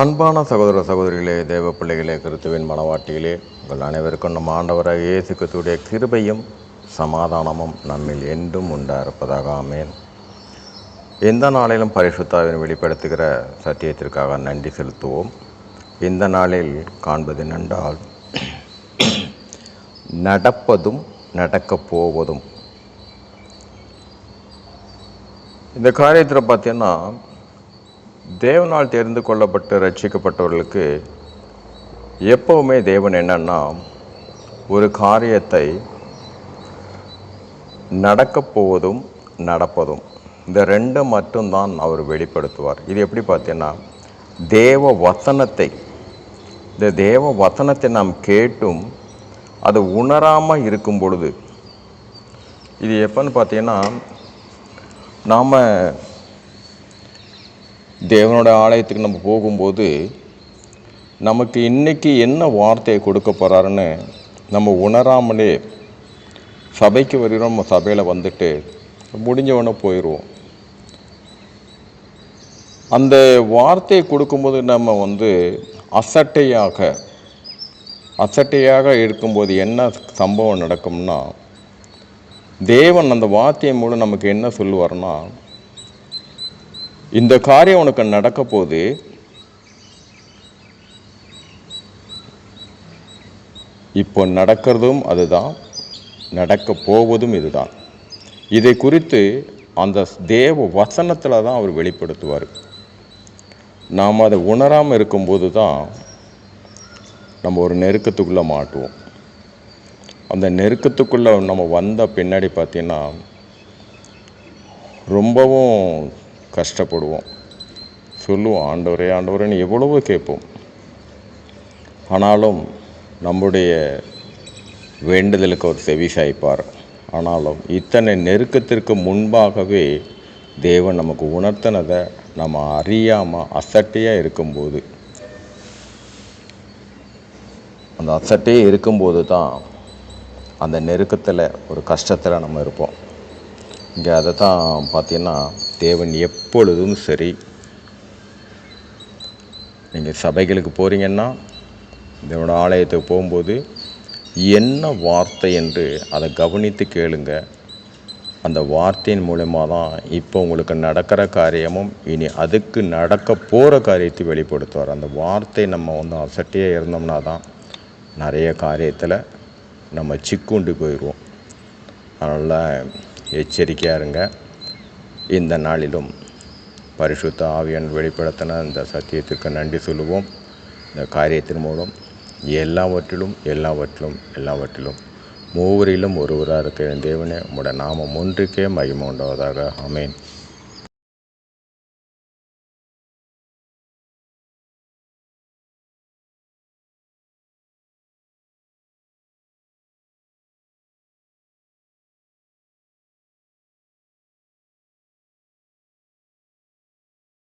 அன்பான சகோதர சகோதரிகளே தேவ பிள்ளைகளே கிறிஸ்துவின் மனவாட்டிகளே உங்கள் அனைவருக்கும் நம் ஆண்டவராக இயேசு கிறிஸ்துடைய கிருபையும் சமாதானமும் நம்மில் என்றும் உண்டாக இருப்பதாக ஆமேன். எந்த நாளிலும் பரிசுத்தாவின் வெளிப்படுத்துகிற சத்தியத்திற்காக நன்றி செலுத்துவோம். இந்த நாளில் காண்பது நன்றால் நடப்பதும் நடக்கப் போவதும். இந்த காரியத்தில் பார்த்தீங்கன்னா தேவனால் தெரிந்து கொள்ளப்பட்டு ரட்சிக்கப்பட்டவர்களுக்கு எப்போவுமே தேவன் என்னன்னா ஒரு காரியத்தை நடக்கப் போவதும் நடப்பதும். இந்த ரெண்டும் மட்டும்தான் அவர் வெளிப்படுத்துவார். இது எப்படி பார்த்தீங்கன்னா தேவ வசனத்தை இந்த தேவ வசனத்தை நாம் கேட்டும் அது உணராமல் இருக்கும் பொழுது இது எப்போன்னு பார்த்தீங்கன்னா நாம் தேவனோட ஆலயத்துக்கு நம்ம போகும்போது நமக்கு இன்றைக்கி என்ன வார்த்தையை கொடுக்க போகிறாருன்னு நம்ம உணராமலே சபைக்கு வருகிறோம் நம்ம சபையில் வந்துட்டு முடிஞ்சவொன்னே போயிடுவோம். அந்த வார்த்தையை கொடுக்கும்போது நம்ம வந்து அசட்டையாக அசட்டையாக இருக்கும்போது என்ன சம்பவம் நடக்கும்னா தேவன் அந்த வார்த்தையை மூலம் நமக்கு என்ன சொல்லுவார்னா இந்த காரியம் உனக்கு நடக்க போது இப்போ நடக்கிறதும் அதுதான். நடக்க போவதும் இதுதான். இதை குறித்து அந்த தேவ வசனத்தில் தான் அவர் வெளிப்படுத்துவார். நாம் அதை உணராமல் இருக்கும்போது தான் நம்ம ஒரு நெருக்கத்துக்குள்ளே மாட்டுவோம். அந்த நெருக்கத்துக்குள்ளே நம்ம வந்த பின்னாடி பார்த்தீங்கன்னா ரொம்பவும் கஷ்டப்படுவோம். சொல்லுவோம் ஆண்டவரே ஆண்டவரேன்னு எவ்வளவோ கேட்போம். ஆனாலும் நம்முடைய வேண்டுதலுக்கு அவர் செவி சாய்ப்பார். ஆனாலும் இத்தனை நெருக்கத்திற்கு முன்பாகவே தேவன் நமக்கு உணர்த்தினதை நம்ம அறியாமல் அசட்டையாக இருக்கும்போது அந்த அசட்டையே இருக்கும்போது தான் அந்த நெருக்கத்தில் ஒரு கஷ்டத்தில் நம்ம இருப்போம். இங்கே அதை தான் பார்த்தீங்கன்னா தேவன் எப்பொழுதும் சரி. நீங்கள் சபைகளுக்கு போகிறீங்கன்னா தேவனோட ஆலயத்துக்கு போகும்போது என்ன வார்த்தை என்று அதை கவனித்து கேளுங்க. அந்த வார்த்தையின் மூலமாக தான் இப்போ உங்களுக்கு நடக்கிற காரியமும் இனி அதுக்கு நடக்க போகிற காரியத்தை வெளிப்படுத்துவார். அந்த வார்த்தை நம்ம வந்து அசட்டியாக இருந்தோம்னா தான் நிறைய காரியத்தில் நம்ம சிக்குண்டு போயிடுவோம் அதனால் எச்சரிக்கையாக இருங்க. இந்த நாளிலும் பரிசுத்த ஆவியன் வெளிப்படுத்தின இந்த சத்தியத்திற்கு நன்றி சொல்லுவோம். இந்த காரியத்தின் மூலம் எல்லாவற்றிலும் எல்லாவற்றிலும் எல்லாவற்றிலும் மூவரிலும் ஒருவராக இருக்கிற தேவனே உங்களோட நாமம் ஒன்றுக்கே மகிமை உண்டாவதாக. அமேன்